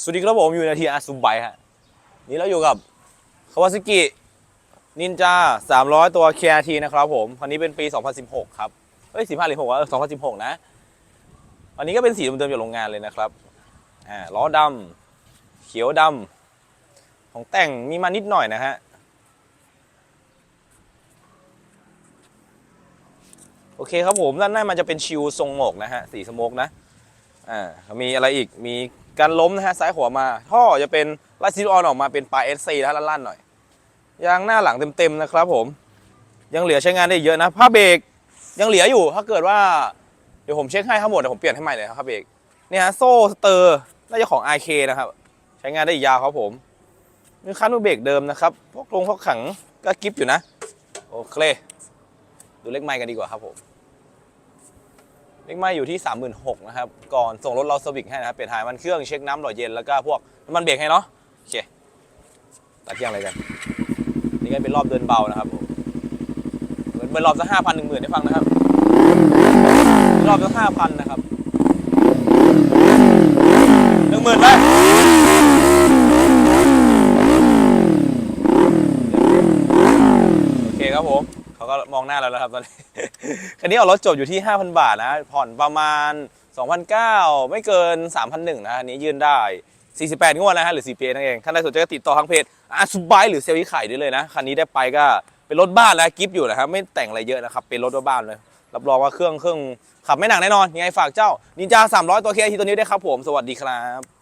สวัสดีครับผมอยู่ในทีอาร์ซูไบฮะนี่เราอยู่กับคาวาซ k กินินจา300 ตัว KRT นะครับผมคันนี้เป็นปี 2016 ครับเฮ้ย15หรือ6วะเออ2016 นะ อันนี้ก็เป็นสีเดิมๆจากโรงงานเลยนะครับอ่าล้อดำเขียวดำของแต่งมีมานิดหน่อยนะฮะโอเคครับผมด้านหน้ามันจะเป็นชิวทรงหมกนะฮะสีสโมกนะอ่ามีอะไรอีกมี การล้มนะฮะซ้ายขวามา ท่อจะเป็นไลท์ซิลออนออกมาเป็นปลายเอสซีนะฮะลั่นๆหน่อยยางหน้าหลังเต็มๆนะครับผม ยังเหลือใช้งานได้เยอะนะผ้าเบรกยังเหลืออยู่ถ้าเกิดว่าเดี๋ยวผมเช็คให้ทั้งหมดเดี๋ยวผมเปลี่ยนให้ใหม่เลยครับเบรกเนี่ยฮะโซ่สเตอร์น่าจะของ IK นะครับ ใช้งานได้ยาวครับผมมีคันเบรกเดิมนะครับพวกลงพวกขังก็กิฟอยู่นะ โอเค ดูเลขไมค์กันดีกว่าครับผม เลขไมค์อยู่ที่ 36,000นะครับ ก่อนส่งรถเราสวิกให้นะครับ เปลี่ยนถ่ายมันเครื่องเช็คน้ำหล่อเย็นแล้วก็พวกน้ำมันเบรกให้เนาะโอเคตัดเที่ยงอะไรกัน นี่ก็เป็นรอบเดินเบานะครับผมเหมือนเบิร์นรอบสักห้าพันหนึ่งหมื่นให้ฟังนะครับ รอบสักห้าพันนะครับหนึ่งหมื่นไหมโอเคครับผม เขาก็มองหน้าเราแล้วครับตอนนี้ คันนี้เอารถจบอยู่ที่ 5,000 บาทนะ ผ่อนประมาณ 2,900 ไม่เกิน 3,100 นะอันนี้ยื่นได้ 48 งวดนะฮะหรือ 4P นั่นเอง ท่านใดสนใจก็ติดต่อทางเพจอาสุบายหรือเซลล์ที่ขายได้เลยนะ คันนี้ได้ไปก็เป็นรถบ้านนะกิฟต์อยู่นะครับไม่แต่งอะไรเยอะนะครับ เป็นรถบ้านเลย รับรองว่าเครื่องเครื่องขับไม่หนักแน่นอน ยังไงฝากเจ้านินจา300 ตัวเคทีตัวนี้ได้วยครับผม สวัสดีครับ